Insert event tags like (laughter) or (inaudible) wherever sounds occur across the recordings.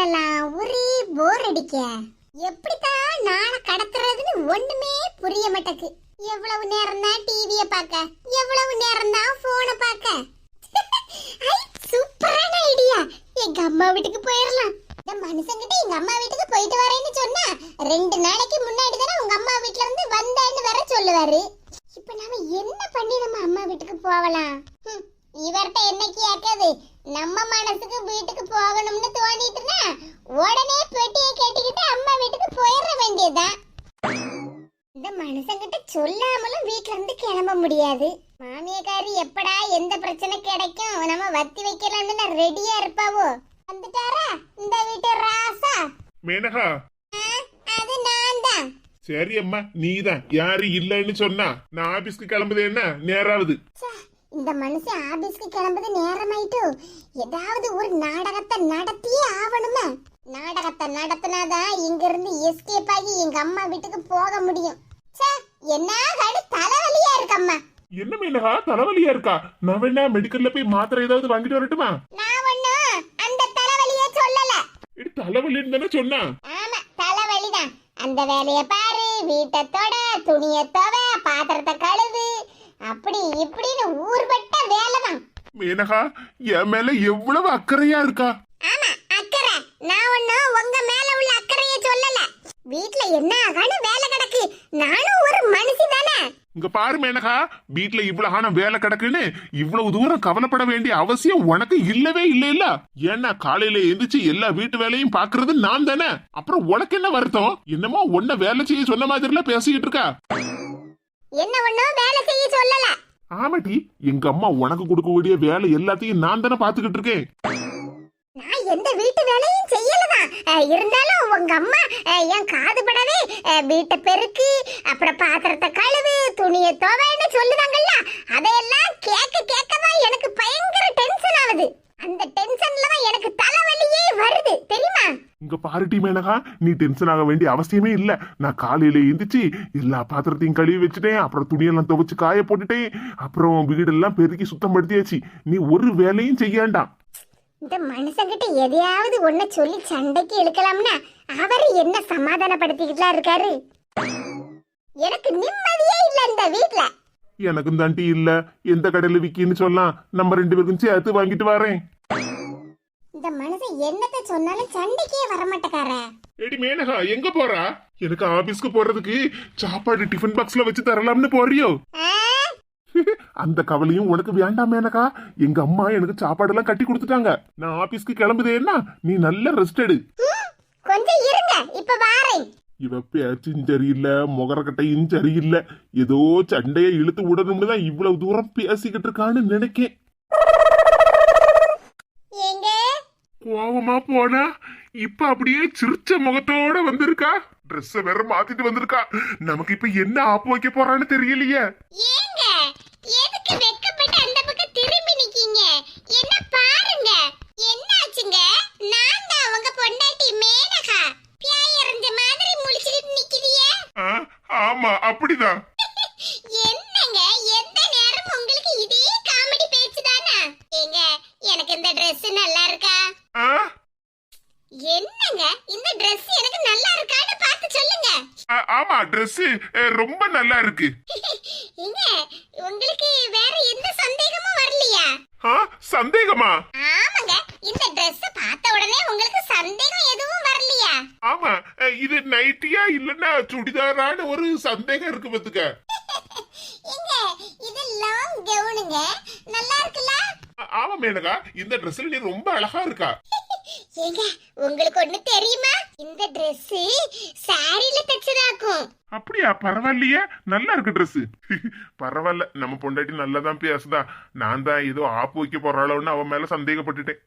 பண்ணலாம் ஒரே போர் அடிக்க. எப்படித்தான் நாளை கடத்துறதுன்னு ஒண்ணுமே புரிய மாட்டேக்கு. எவ்வளவு நேரம் தான் டிவிய பார்க்க? எவ்வளவு நேரம் தான் போனை பார்க்க? சூப்பரான ஐடியா எங்க அம்மா வீட்டுக்கு போயிடலாம் இந்த மனுஷங்கிட்ட எங்க அம்மா வீட்டுக்கு போயிட்டு வரேன்னு சொன்னா ரெண்டு நாளைக்கு முன்னாடி தானே உங்க அம்மா வீட்ல இருந்து வந்தேன்னு வர சொல்லுவாரு. இப்ப நாம என்ன பண்ணி நம்ம அம்மா வீட்டுக்கு போகலாம் இவர்கிட்ட என்னைக்கு கேட்காது நம்ம மனசுக்கு வீட்டுக்கு போகணும்னு தோணிட்டுனா உடனே பெட்டியை கேட்டுக்கிட்டு அம்மா வீட்டுக்கு போயிட வேண்டியதுதான். இந்த மனுஷங்கிட்ட சொல்லாமலும் வீட்ல இருந்து கிளம்ப முடியாது. மாமியக்காரி எப்படா எந்த பிரச்சனை கிடைக்கும்? நம்ம வத்தி வைக்கலாம்னு ரெடியா இருப்பாவோ? வந்துட்டாரா? இந்த வீட்டு ராசா? மேனகா. அது நான் தான் சரி அம்மா நீதான். யாரு இல்லைன்னு சொன்னா நான் ஆபீஸ்க்கு கிளம்புது என்ன நேராவது. இந்த மனுஷன் ஆபீஸ்க்கு கிளம்புது நேரமாயிட்டு. ஏதாவது ஒரு நாடகத்தை நடத்தியே ஆவணுமே. நாடகத்தை நடத்தினாதான் இங்க இருந்து எஸ்கேப் ஆகி எங்க அம்மா வீட்டுக்கு போக முடியும். ச்சே, என்ன கடு தலைவலியா இருக்கம்மா. என்ன மேனகா தலைவலியா இருக்கா? நான் வேணா மெடிக்கல்ல போய் மாத்திரை ஏதாவது வாங்கிட்டு வரட்டுமா? நான் ஒண்ணும் அந்த தலைவலியே சொல்லல. இது தலைவலின்னு தானே சொன்னா. ஆமா தலைவலிதான். அந்த வேலைய பாரு வீட்டை தொட துணிய தொவ பாத்திரத்தை மேனகா என் மேல எவ்வளவு அக்கறையா இருக்கா? ஆமா அக்கறை. நான் ஒண்ணும் உங்க மேல உள்ள அக்கறைய சொல்லல. வீட்ல என்ன ஆகான்னு வேலை கிடக்கு. நானும் ஒரு மனுஷி தானே. இங்க பாரு மேனகா வீட்டுல இவ்வளவு ஆன வேலை கிடக்குன்னு இவ்வளவு தூரம் கவலைப்பட வேண்டிய அவசியம் உனக்கு இல்லவே இல்ல இல்ல ஏன்னா காலையில எந்திரிச்சு எல்லா வீட்டு வேலையும் பாக்குறது நான் தானே. அப்புறம் உனக்கு என்ன வருத்தம்? என்னமோ உன்ன வேலை செய்ய சொன்ன மாதிரிலாம் பேசிக்கிட்டு இருக்கா? என்ன ஒண்ணும் வேலை செய்ய சொல்லல. ஆமாட்டி எங்க அம்மா உனக்கு கொடுக்கக்கூடிய வேலை எல்லாத்தையும் நான் தானே பாத்துக்கிட்டு இருக்கேன். நான் எந்த வீட்டு வேலையும் செய்யலதான் இருந்தாலும் உங்க அம்மா என் காது படவே வீட்டை பெருக்கி அப்புறம் பாத்திரத்தை கழுவு துணியை துவைன்னு சொல்லுதாங்கல்ல அதையெல்லாம் கேட்க கேட்க தான் எனக்கு பயங்கர டென்ஷன் ஆகுது. அந்த டென்ஷன்ல தான் எனக்கு தலைவலியே வருது. தெரியுமா? இங்க பாருட்டி மேனகா நீ டென்ஷன் ஆக வேண்டிய அவசியமே இல்ல. நான் காலையில எந்திரிச்சு எல்லா பாத்திரத்தையும் கழுவி வச்சுட்டேன். அப்புறம் துணியெல்லாம் துவைச்சு காய போட்டுட்டேன். அப்புறம் வீடெல்லாம் பெருக்கி சுத்தம் படுத்தியாச்சு நீ ஒரு வேலையும் செய்யாண்டாம் இந்த மனுஷங்கிட்ட எதையாவது ஒன்ன சொல்லி சண்டைக்கு இழுக்கலாம்னா அவரு என்ன சமாதானப்படுத்திக்கிட்டுலாம் இருக்காரு? எனக்கு நிம்மதியே இல்ல இந்த வீட்ல. எனக்கும் தாண்டி இல்ல. எந்த கடையில விக்கின்னு சொல்லலாம். நம்ம ரெண்டு பேருக்கும் சேர்த்து வாங்கிட்டு வரேன். இந்த மனுஷன் என்னத்த சொன்னாலும் சண்டைக்கே வரமாட்டேக்கார. ஏடி மேனகா எங்க போறா? எனக்கு ஆபீஸ்க்கு போறதுக்கு சாப்பாடு டிஃபன் பாக்ஸ்ல வச்சு தரலாம்னு போறியோ? அந்த கவலையும் உனக்கு வேண்டாம் மேனகா. எங்க அம்மா எனக்கு சாப்பாடு எல்லாம் கட்டி கொடுத்துட்டாங்க. நான் ஆபீஸ்க்கு கிளம்புதேன்னா நீ நல்ல ரெஸ்ட் எடு. கொஞ்சம் இருங்க இப்ப வாரேன். இவ பேச்சும் சரியில்லை முகரக்கட்டையும் சரியில்லை. ஏதோ சண்டையை இழுத்து விடணும்னு தான் இவ்வளவு தூரம் பேசிக்கிட்டு இருக்கான்னு நினைக்கேன். கோவமா போனா இப்ப அப்படியே சிரிச்ச முகத்தோட வந்திருக்கா? Dress வேற மாத்திட்டு வந்திருக்கா. நமக்கு இப்ப என்ன ஆப்பு வைக்க போறான்னு தெரியலையே. ஏங்க எதுக்கு வெக்கப்பட்டு அந்த பக்கம் திரும்பி நிக்கீங்க? என்ன பாருங்க. என்னாச்சுங்க? நான் தான் உங்க பொண்டாட்டி மேனகா. பியாய் எறிஞ்ச மாதிரி முழிச்சிட்டு நிக்கிறியே. ஆ, ஆமா அப்படிதான் என்னங்க எந்த நேரம் உங்களுக்கு இதே காமெடி பேச்சு தானா ஏங்க எனக்கு இந்த Dress நல்லா இருக்கா ஆ, என்னங்க இந்த Dress எனக்கு நல்லா இருக்கான்னு பார்த்து சொல்லுங்க ஆ, ஆமா Dress ரொம்ப நல்லா இருக்கு. (laughs) உங்களுக்கு வேற எந்த சந்தேகமும் வரலையா? ஆ, சந்தேகமா? ஆமாங்க. இந்த Dress பார்த்த உடனே உங்களுக்கு சந்தேகம் எதுவும் வரலையா? ஆமா இது நைட்டியா இல்லன்னா சுடிதாரான்னு ஒரு சந்தேகம் இருக்கு பத்துக்க (laughs) ஏங்க இது லாங் கவுனுங்க நல்லா இருக்குல்ல? ஆமா மேனகா. இந்த ட்ரெஸ்ல நீ ரொம்ப அழகா இருக்கா. (laughs) ஏங்க உங்களுக்கு ஒண்ணு தெரியுமா? இந்த Dress சாரியில தச்சதாக்கும். அப்படியா? பரவாயில்லையே. நல்லா இருக்கு Dress. பரவாயில்ல. நம்ம பொண்டாட்டி நல்லா தான் பேசுதா. நான் தான் ஏதோ ஆப்பு வைக்க போறாளோன்னு அவன் மேல சந்தேகப்பட்டுட்டேன்.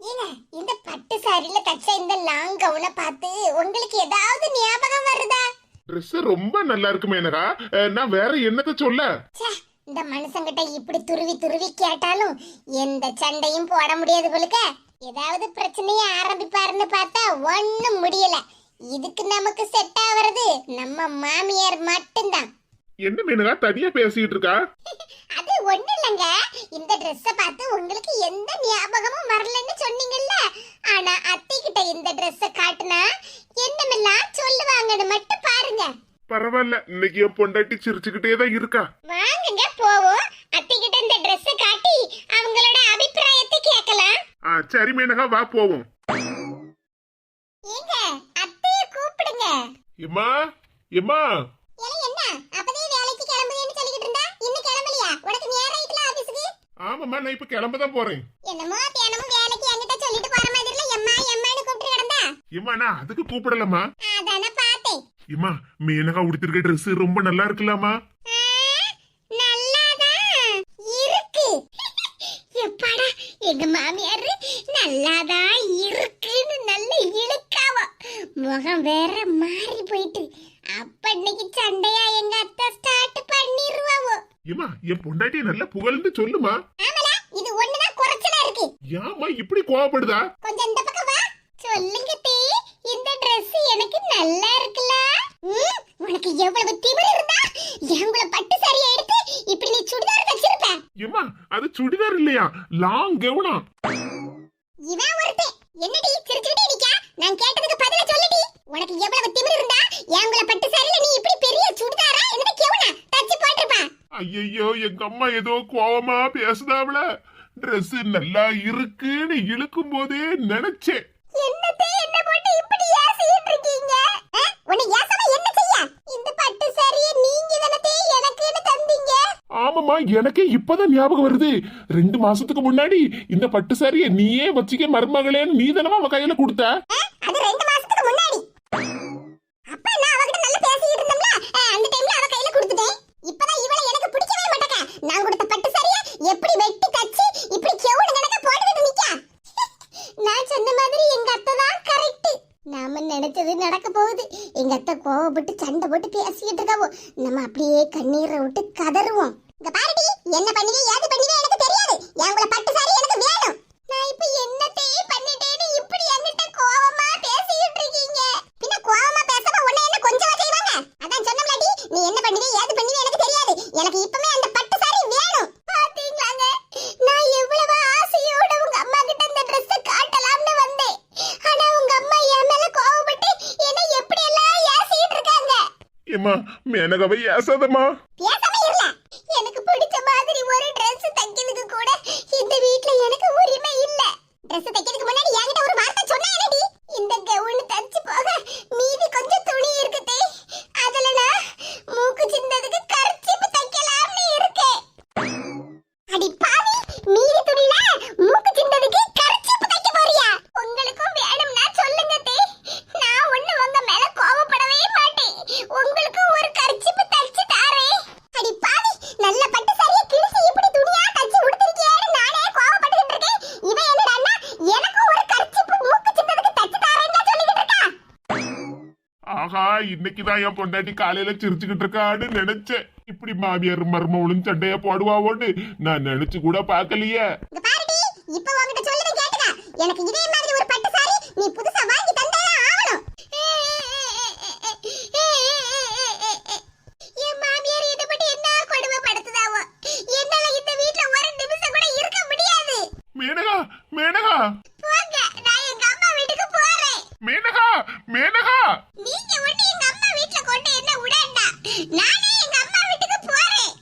ஏங்க இந்த பட்டு சாரியில தச்ச இந்த லாங் கவுனை பார்த்து உங்களுக்கு ஏதாவது ஞாபகம் வருதா? Dress ரொம்ப நல்லா இருக்கு மேனகா. அஹ், நான் வேற என்னத்த சொல்ல? ச்சே, இந்த மனுஷங்கிட்ட இப்படி துருவி துருவி கேட்டாலும் எந்த சண்டையும் போட முடியாது போலுக்க. ஏதாவது பிரச்சனைய ஆரம்பிப்பாருன்னு பார்த்தா ஒண்ணும் முடியல. இதுக்கு நமக்கு செட் ஆவறது நம்ம மாமியார் மட்டும்தான். என்ன மேனகா தனியா பேசிட்டு இருக்கா (laughs) அது ஒண்ணு இல்லைங்க. இந்த Dress-அ பார்த்து உங்களுக்கு எந்த ஞாபகமும் வரலன்னு சொன்னீங்கல்ல. ஆனா ட்ரெஸ்ஸ காட்டுனா என்னமெல்லாம் சொல்லுவாங்கன்னு மட்டும் பாருங்க. பரவாயில்ல இன்னைக்கு என் பொண்டாட்டி சிரிச்சுக்கிட்டே தான் இருக்கா. வாங்குங்க போவோம் அத்தை கிட்ட இந்த ட்ரெஸ்ஸ காட்டி அவங்களோட அபிப்பிராயத்தை கேட்கலாம் ஆ சரி மேனகா வா போவோம். ஏங்க அத்தைய கூப்பிடுங்க. எம்மா ஏல என்ன? அப்பதே வேலைக்கு கிளம்புதேன்னு சொல்லிக்கிட்டு இருந்தா? இன்னும் கிளம்பலையா? உனக்கு நேரம் ஆயிட்டுல ஆபீஸ்க்கு? ஆமாம்மா நான் இப்ப கிளம்ப தான் போறேன். என்னமோ தினமும் வேலைக்கு என்கிட்ட சொல்லிட்டு போற எம்மா எம்மான்னு கூப்பிட்டு கிடந்தா? நான் அதுக்கு கூப்பிடலம்மா. அதானே பார்த்தேன். எம்மா மேனகா உடுத்திருக்க Dress ரொம்ப நல்லா இருக்குல்லாமா ஆ, நல்லாதான் இருக்கு எப்பாடா எங்க மாமியார் நல்லாதான் இருக்குன்னு நல்ல இழுக்காவா. முகம் வேற மாறி போயிட்டு. அப்ப இன்னைக்கு சண்டையா எங்க அத்தை ஸ்டார்ட் பண்ணிருவாவோ? எம்மா என் பொண்டாட்டிய நல்லா புகழ்ந்து சொல்லுமா? ஆமலா இது ஒண்ணுதான் குறைச்சலா இருக்கு. ஏம்மா இப்படி கோவப்படுதா? கொஞ்சம் இந்த பக்கம் வா. சொல்லுங்க தே இந்த Dress எனக்கு நல்லா இருக்குல்ல? ம், உனக்கு எவ்வளவு திமிரு இருந்தா எங்களை பட்டு சரியா எடுத்து இப்படி நீ சுடிதார் தச்சிருப்ப எம்மா அது சுடிதார் இல்லையா? லாங் கவுனா இவன் ஒருத்தன் என்னடி சிரிச்சுக்கிட்டே நிக்கா நான் கேட்டதுக்கு பதில சொல்லுடி. உனக்கு எவ்வளவு திமிரு இருந்தா எங்களை பட்டு சரியில நீ இப்படி பெரிய சுடிதாரா? என்னது கெவுனா தச்சு போட்டிருப்பா. ஐயோ எங்க அம்மா ஏதோ கோவமா பேசுதாவல Dress நல்லா இருக்குன்னு இழுக்கும் போதே நினைச்சேன். என்னத்தே என்ன போட்டு இப்படி ஏசிட்டு இருக்கீங்க உன்னை ஏசாம என்ன செய்ய இந்த பட்டு சரியை நீங்க தானே எனக்குன்னு தந்தீங்க ஆமாம்மா எனக்கே இப்பதான் ஞாபகம் வருது. ரெண்டு மாசத்துக்கு முன்னாடி இந்த பட்டு சாரிய நீயே வச்சுக்க மருமகளேன்னு நீ தானமா அவ கையில கொடுத்த? அது ரெண்டு மாசத்துக்கு அப்ப நான் இருந்தோம்ல? கையில இப்பதான் எனக்கு மாட்டேங்க நான் கொடுத்த பட்டு சரியா எப்படி வெட்டி தச்சு இப்படி கெவுடு கணக்க போட்டுக்கிட்டு நிக்கா? நான் சொன்ன மாதிரி எங்க அத்தை தான் கரெக்ட் நாம நினைச்சது நடக்க போகுது. எங்க அத்தை கோவப்பட்டு சண்டை போட்டு பேசிக்கிட்டு இருக்க நம்ம அப்படியே கண்ணீரை விட்டு கதறுவோம் இங்க பாருடி என்ன பண்ணுவீ ஏது பண்ணுவீ எனக்கு தெரியாது எங்களை பட்டு சாரி எனக்கு வேணும் நான் இப்ப என்னத்தே பண்ணிட்டேன்னு இப்படி என்கிட்ட கோவமா பேசிக்கிட்டு இருக்கீங்க பின்ன கோவமா பேசாம உன்னை என்ன கொஞ்சமா செய்வாங்க அதான் சொன்னம்லடி நீ என்ன பண்ணுவீ ஏது பண்ணுவீ எனக்கு தெரியாது எனக்கு இப்பமே அந்த பட்டு சாரி வேணும் பாத்தீங்களாங்க நான் எவ்வளவு ஆசையோட உங்க அம்மா கிட்ட இந்த Dress காட்டலாம்னு வந்தேன் ஆனா உங்க அம்மா என் மேல கோவப்பட்டு என்ன எப்படி எல்லாம் ஏசிட்டு இருக்காங்க ஏம்மா மேனகாவை ஏசாதம்மா. பேசாம இருல எனக்கு பிடிச்ச மாதிரி ஒரு Dress தைக்கிறதுக்கு கூட இந்த வீட்ல எனக்கு உரிமை இல்ல. Dress தைக்கிறதுக்கு முன்னாடி என்கிட்ட ஒரு வார்த்தை சொன்னா என்னடி? இந்த கவுன் தச்சு போக மீதி கொஞ்சம் துணி இருக்குதே அதுல நான் மூக்கு சிந்ததுக்கு கர்ச்சிப்பு தைக்கலாம்னு இருக்கேன். அடி பாவி. ஆஹா இன்னைக்குதான் என் பொண்டாட்டி காலையில சிரிச்சுக்கிட்டு இருக்கான்னு நினைச்சேன். இப்படி மாமியார் மருமவளும் சண்டைய போடுவாவோன்னு நான் நினைச்சு கூட பார்க்கலையே. எனக்கு இதே மாதிரி ஒரு பட்டு சாரி நீ புதுசா வாங்கி தந்தே ஆகணும் என் மாமியார் இதை பத்தி என்ன கொடுமைப்படுத்துதாவோ என்னால இந்த வீட்ல ஒரு நிமிஷம் கூட இருக்க முடியாது மேனகா மேனகா போங்க நான் எங்க அம்மா வீட்டுக்கு போறேன் மேனகா மேனகா நீங்க ஒண்ணு எங்க அம்மா வீட்ல கொண்டு என்ன விடண்டா நானே எங்க அம்மா வீட்டுக்கு போறேன்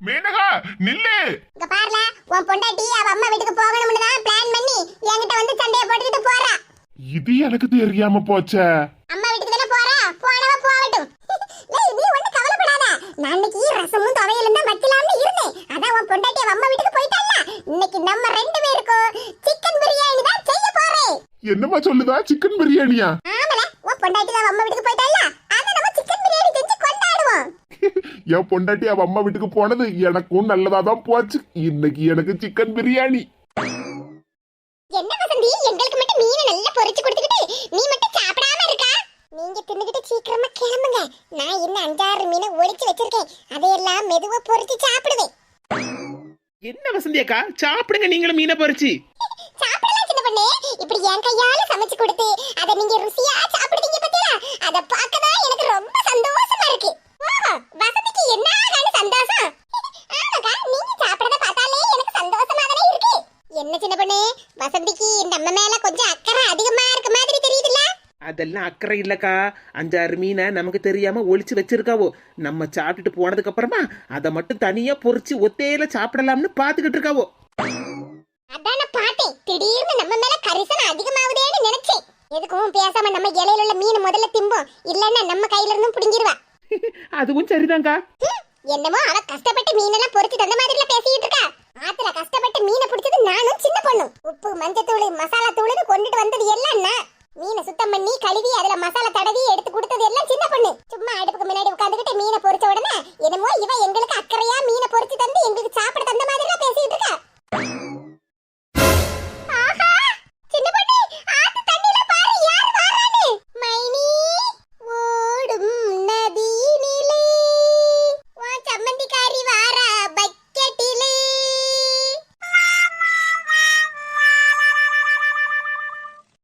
மேனகா நில்லு இங்க பாருல உன் பொண்டாட்டி அவ அம்மா வீட்டுக்கு போகணும்னு தான் பிளான் பண்ணி என்கிட்ட வந்து சண்டைய போட்டுக்கிட்டு போறா. இது எனக்கு தெரியாம போச்சே. அம்மா வீட்டுக்கு தானே போறா? போனவ போகட்டும். (laughs) ஏய் நீ ஒண்ணு கவலைப்படாத. நான் இன்னைக்கு ரசமும் துவையலும் தான் வைக்கலாம்னு இருந்தேன். அதான் உன் பொண்டாட்டி அம்மா வீட்டுக்கு போயிட்டால இன்னைக்கு நம்ம ரெண்டு பேருக்கும் சிக்கன் பிரியாணி தான் செய்ய போறேன். என்னம்மா சொல்லுதா? சிக்கன் பிரியாணியா ஆமல உன் பொண்டாட்டி அம்மா வீட்டுக்கு போயிட்டால அத நம்ம சிக்கன் பிரியாணி செஞ்சு கொண்டாடுவோம் என் பொண்டாட்டி அவ அம்மா வீட்டுக்கு போனது எனக்கும் நல்லதா தான் போச்சு. இன்னைக்கு எனக்கு சிக்கன் பிரியாணி. என்ன வசந்தி? எங்களுக்கு மட்டும் மீனை நல்லா பொரிச்சு கொடுத்துக்கிட்டு நீ மட்டும் சாப்பிடாம இருக்கா? நீங்க தின்னுகிட்டு சீக்கிரமா கிளம்புங்க. நான் இன்னும் அஞ்சாறு மீனை ஒளிச்சு வச்சிருக்கேன். அதையெல்லாம் மெதுவா பொரிச்சு சாப்பிடுவேன். என்ன வசந்தி அக்கா? சாப்பிடுங்க நீங்களும் மீனை பறிச்சு. சாப்பிடலாம் சின்ன பொண்ணே. இப்படி என் கையால சமைச்சு கொடுத்து அத நீங்க ருசியா சாப்பிடுவீங்க பத்தியா? அத பார்க்கதான் எனக்கு ரொம்ப சந்தோஷமா இருக்கு. ஓஹோ வசதிக்கு என்ன சந்தோஷம். ஆமாக்கா நீங்க சாப்பிடறத பார்த்தாலே எனக்கு சந்தோஷமா தானே இருக்கு. என்ன சின்ன பொண்ணே வசந்திக்கு நம்ம மேல கொஞ்சம் அக்கறை அதிகமா இருக்கு மாதிரி அதெல்லாம் அக்கறை இல்லக்கா. அஞ்சாறு மீனை நமக்கு தெரியாம ஒளிச்சு வச்சிருக்காவோ. நம்ம சாப்பிட்டுட்டு போனதுக்கு அப்புறமா அதை மட்டும் தனியா பொரிச்சு ஒத்தையில சாப்பிடலாம்னு பாத்துக்கிட்டு இருக்காவோ. அதான் நான் பார்த்தேன். திடீர்னு நம்ம மேல கரிசனம் அதிகமாகுதேன்னு நினைச்சேன். எதுக்கும் பேசாம நம்ம இலையில உள்ள மீன் முதல்ல திம்போம். இல்லன்னா நம்ம கையில இருந்தும் புடிங்கிருவா (laughs) அதுவும் சரிதாங்கா என்னமோ அவ கஷ்டப்பட்டு மீனெல்லாம் பொறிச்சு தந்த மாதிரி பேசிட்டு இருக்கா. ஆத்துல கஷ்டப்பட்டு மீனை பிடிச்சது நானும் சின்ன பொண்ணு உப்பு மஞ்சத்தூள் மசாலா தூள் கொண்டுட்டு வந்தது எல்லாம் நான். மீனை சுத்தம் பண்ணி கழுவி அதுல மசாலா தடவி எடுத்து கொடுத்தது எல்லாம் சின்ன பொண்ணு. சும்மா அடுப்புக்கு முன்னாடி உட்காந்துக்கிட்டு மீனை பொறிச்ச உடனே என்னமோ இவ எங்களுக்கு அக்கறையா மீனை பொறிச்சு தந்து எங்களுக்கு சாப்பிட தந்த மாதிரி